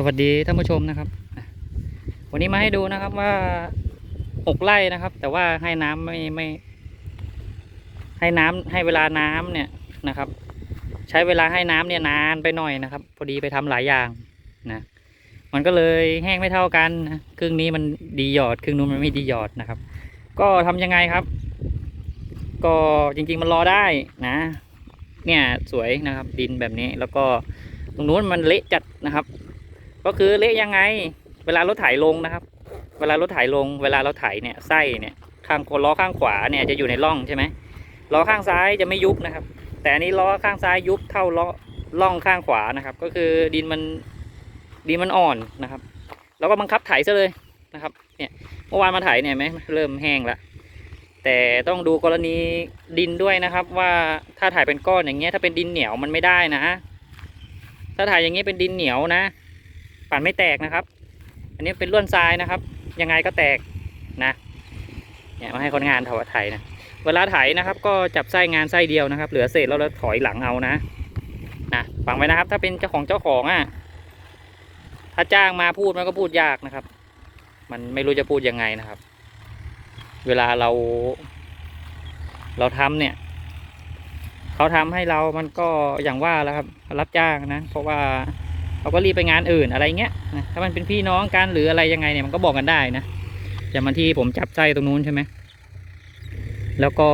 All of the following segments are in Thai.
สวัสดีท่านผู้ชมนะครับ วันนี้มาให้ดูนะครับว่าหกไร่นะครับ แต่ว่าให้น้ำไม่ไม่ ให้น้ำให้เวลาน้ำเนี่ยนะครับ ใช้เวลาให้น้ำเนี่ยนานไปหน่อยนะครับ พอดีไปทำหลายอย่างนะมันก็เลยแห้งไม่เท่ากันนะครึ่งนี้มันดีหยอดครึ่งนู้นมันไม่ดีหยอดนะครับ ก็ทำยังไงครับ ก็จริง ๆ มันรอได้นะ เนี่ยสวยนะครับ ดินแบบนี้แล้วก็ตรงนู้นมันเละจัดนะครับ ก็คือเละยังไง เวลารถไถลงนะครับ เวลารถไถลง เวลาเราไถเนี่ยไส้เนี่ยข้างล้อข้างขวาเนี่ยจะอยู่ในร่องใช่ไหมล้อข้างซ้ายจะไม่ยุบนะครับ แต่อันนี้ล้อข้างซ้ายยุบเท่าล้อร่องข้างขวานะครับ ก็คือดินมันดินมันอ่อนนะครับ แล้วก็บังคับไถซะเลยนะครับ เนี่ยเมื่อวานมาไถเนี่ยไหมเริ่มแห้งแล้วแต่ต้องดูกรณีดินด้วยนะครับ ว่าถ้าถ่ายเป็นก้อนอย่างเงี้ยถ้าเป็นดินเหนียวมันไม่ได้นะ ถ้าถ่ายอย่างนี้ยเป็นดินเหนียวนะ ปั่นไม่แตกนะครับ อันนี้เป็นล้วนทรายนะครับ ยังไงก็แตกนะเนี่ยมาให้คนงานถอดไถนะเวลาไถนะครับ ก็จับไส้งานไส้เดียวนะครับ เหลือเศษแล้วเราถอยหลังเอานะนะฟังไว้นะครับ ถ้าเป็นเจ้าของเจ้าของอะถ้าจ้างมาพูดมันก็พูดยากนะครับ มันไม่รู้จะพูดยังไงนะครับ เวลาเรา เราทำเนี่ยเขาทำให้เรามันก็อย่างว่าแล้วครับ รับจ้างนะ เพราะว่า เขาก็รีบไปงานอื่นอะไรเงี้ยนะถ้ามันเป็นพี่น้องกันหรืออะไรยังไงเนี่ยมันก็บอกกันได้นะอย่างมันที่ผมจับไส้ตรงนู้นใช่ไหมแล้วก็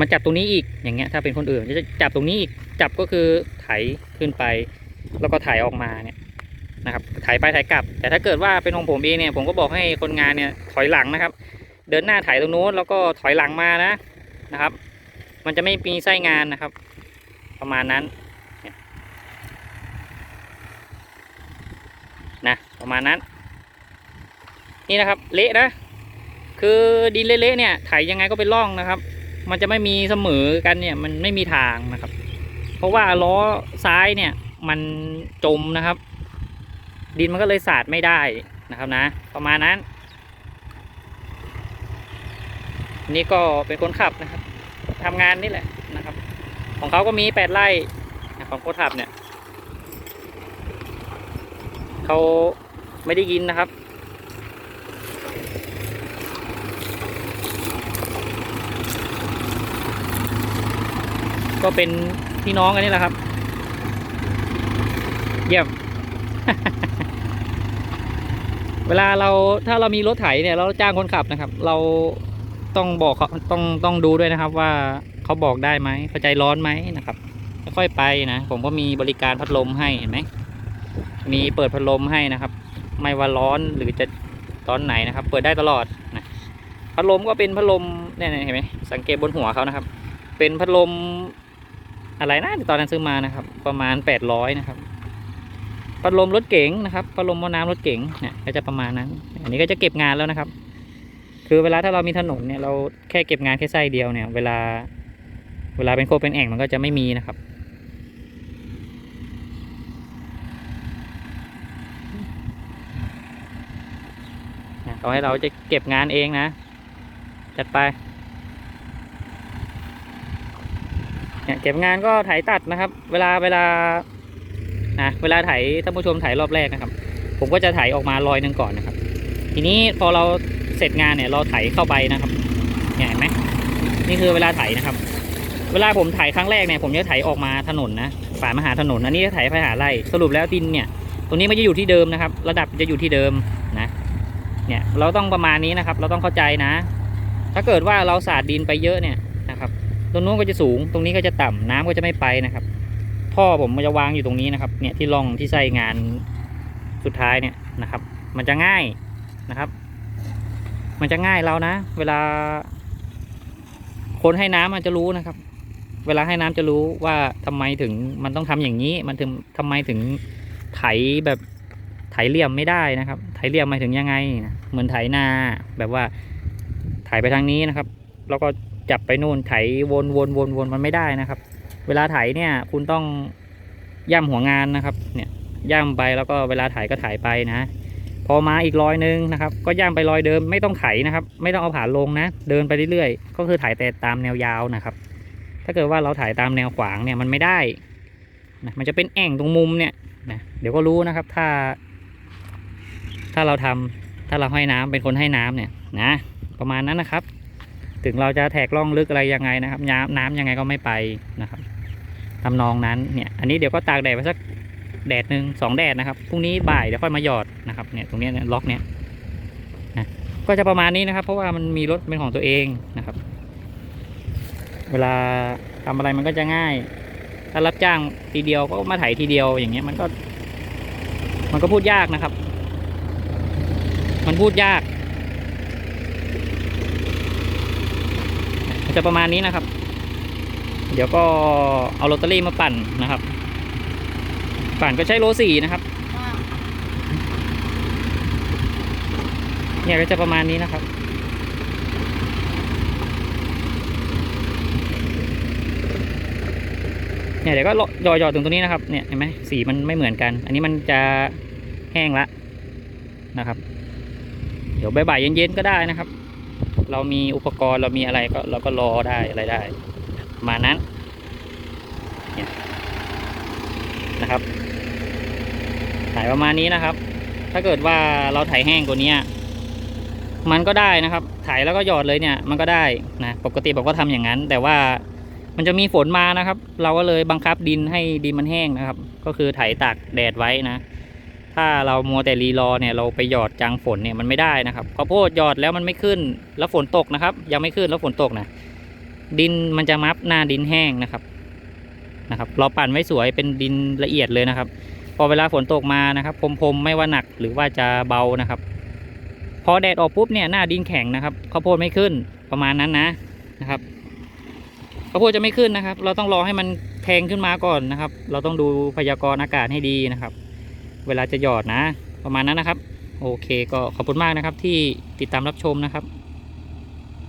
มาจับตรงนี้อีกอย่างเงี้ยถ้าเป็นคนอื่นจะจับตรงนี้อีกจับก็คือไถขึ้นไป แล้วก็ถ่ายออกมาเนี่ยนะครับถ่ายไปถ่ายกลับ แต่ถ้าเกิดว่าเป็นของผมเองเนี่ยผมก็บอกให้คนงานเนี่ยถอยหลังนะครับ เดินหน้าถ่ายตรงนู้นแล้วก็ถอยหลังมานะนะครับ มันจะไม่มีไส้งานนะครับ ประมาณนั้น นะประมาณนั้น นี่นะครับ เละนะ คือดินเละๆเนี่ยไถยังไงก็เป็นร่องนะครับ มันจะไม่มีเสมอกันเนี่ยมันไม่มีทางนะครับ เพราะว่าล้อซ้ายเนี่ย มันจมนะครับ ดินมันก็เลยสาดไม่ได้นะครับนะ ประมาณนั้น นี่ก็เป็นคนขับนะครับทำงานนี่แหละนะครับ ของเขาก็มีแปดไร่ของโคทับเนี่ย เขาไม่ได้ยินนะครับ ก็เป็นพี่น้องกันนี่แหละครับ เยี่ยม เวลาเราถ้าเรามีรถไถเนี่ยเราจ้างคนขับนะครับ เราต้องบอกเขาต้องต้องดูด้วยนะครับว่าเขาบอกได้ไหมเขาใจร้อนไหมนะครับค่อยๆไปนะ ผมก็มีบริการพัดลมให้เห็นไหม มีเปิดพัดลมให้นะครับ ไม่ว่าร้อนหรือจะตอนไหนนะครับ เปิดได้ตลอดนะพัดลมก็เป็นพัดลมเนี่ยเห็นไหมสังเกตบนหัวเขานะครับ เป็นพัดลมอะไรนะตอนนั้นซื้อมานะครับ ประมาณแปดร้อยนะครับพัดลมรถเก๋งนะครับพัดลมมอน้ำรถเก๋งเนี่ยก็จะประมาณนั้น อันนี้ก็จะเก็บงานแล้วนะครับ คือเวลาถ้าเรามีถนนเนี่ยเราแค่เก็บงานแค่ไส้เดียวเนี่ย เวลา เวลาเป็นโคเป็นแอ่งมันก็จะไม่มีนะครับ เขาให้เราจะเก็บงานเองนะ จัดไปเนี่ยเก็บงานก็ไถตัดนะครับ เวลาเวลานะเวลาไถท่านผู้ชมไถรอบแรกนะครับ ผมก็จะไถออกมารอยหนึ่งก่อนนะครับ ทีนี้พอเราเสร็จงานเนี่ยเราไถเข้าไปนะครับเนี่ยเห็นไหมนี่คือเวลาไถนะครับ เวลาผมไถครั้งแรกเนี่ยผมจะไถออกมาถนนนะฝ่ายมหาถนนอันนี้จะไถไปหาไร่สรุปแล้วดินเนี่ย ตรงนี้ไมันจะอยู่ที่เดิมนะครับ ระดับจะอยู่ที่เดิม เนี่ยเราต้องประมาณนี้นะครับ เราต้องเข้าใจนะ ถ้าเกิดว่าเราสาดดินไปเยอะเนี่ยนะครับตรงนู้นก็จะสูง ตรงนี้ก็จะต่ำน้ำก็จะไม่ไปนะครับ ท่อผมมันจะวางอยู่ตรงนี้นะครับ เนี่ยที่ร่องที่ใส่งานสุดท้ายเนี่ยนะครับ มันจะง่ายนะครับ มันจะง่ายเรานะ เวลา คนให้น้ำมันจะรู้นะครับ เวลาให้น้ำจะรู้ว่าทำไมถึงมันต้องทำอย่างนี้ มันถึงทำไมถึงไถแบบ ไถเหลี่ยมไม่ได้นะครับ ไถเหลี่ยมหมายถึงยังไงนะเหมือนไถนาแบบว่าไถไปทางนี้นะครับ แล้วก็จับไปนู่นไถวนวนวนวนมันไม่ได้นะครับ เวลาไถเนี่ยคุณต้องย่ำหัวงานนะครับ เนี่ยย่ำไปแล้วก็เวลาไถก็ไถไปนะ พอมาอีกรอยนึงนะครับ ก็ย่ำไปรอยเดิมไม่ต้องไถนะครับ ไม่ต้องเอาผ่านลงนะ เดินไปเรื่อยๆ ก็คือไถแต่ตามแนวยาวนะครับ ถ้าเกิดว่าเราถ่ายตามแนวขวางเนี่ยมันไม่ได้นะมันจะเป็นแอ่งตรงมุมเนี่ยนะเดี๋ยวก็รู้นะครับ ถ้า ถ้าเราทำถ้าเราให้น้ำเป็นคนให้น้ำเนี่ยนะประมาณนั้นนะครับ ถึงเราจะแทกล่องลึกอะไรยังไงนะครับ น้ำน้ำยังไงก็ไม่ไปนะครับทำนองนั้นเนี่ยอันนี้เดี๋ยวก็ตากแดดไปสักแดดหนึ่งสองแดดนะครับพรุ่งนี้บ่ายเดี๋ยวค่อยมาหยอดนะครับเนี่ยตรงนี้เนี่ยล็อกเนี่ยนะก็จะประมาณนี้นะครับ เพราะว่ามันมีรถเป็นของตัวเองนะครับ เวลาทำอะไรมันก็จะง่าย ถ้ารับจ้างทีเดียวก็มาไถทีเดียวอย่างเงี้ยมันก็ มันก็พูดยากนะครับ มันพูดยากจะประมาณนี้นะครับ เดี๋ยวก็เอาลอตเตอรี่มาปั่นนะครับ ปั่นก็ใช้โลสี่นะครับ เนี่ยก็จะประมาณนี้นะครับ เนี่ยเดี๋ยวก็หยอดหยอดตรงตรงนี้นะครับ เนี่ยเห็นไหมสีมันไม่เหมือนกัน อันนี้มันจะแห้งละนะครับ เดี๋ยวบ่ายเย็นๆก็ได้นะครับ เรามีอุปกรณ์เรามีอะไรก็เราก็รอได้อะไรได้ มานั้นนะครับถ่ายประมาณนี้นะครับ ถ้าเกิดว่าเราถ่ายแห้งกว่านี้มันก็ได้นะครับ ถ่ายแล้วก็หยอดเลยเนี่ยมันก็ได้นะปกติผมก็ทำอย่างนั้น แต่ว่ามันจะมีฝนมานะครับ เราก็เลยบังคับดินให้ดินมันแห้งนะครับ ก็คือไถตากแดดไว้นะ ถ้าเรามัวแต่รีรอเนี่ยเราไปหยอดจังฝนเนี่ยมันไม่ได้นะครับข้าวโพดหยอดแล้วมันไม่ขึ้น แล้วฝนตกนะครับ ยังไม่ขึ้นแล้วฝนตกนะดินมันจะมับหน้าดินแห้งนะครับนะครับ เราปั่นไว้สวยเป็นดินละเอียดเลยนะครับ พอเวลาฝนตกมานะครับพรมๆไม่ว่าหนักหรือว่าจะเบานะครับ พอแดดออกปุ๊บเนี่ยหน้าดินแข็งนะครับข้าวโพดไม่ขึ้นประมาณนั้นนะนะครับข้าวโพดจะไม่ขึ้นนะครับ เราต้องรอให้มันแทงขึ้นมาก่อนนะครับ เราต้องดูพยากรณ์อากาศให้ดีนะครับ เวลาจะหยอดนะ ประมาณนั้นนะครับ โอเคก็ขอบคุณมากนะครับที่ติดตามรับชมนะครับ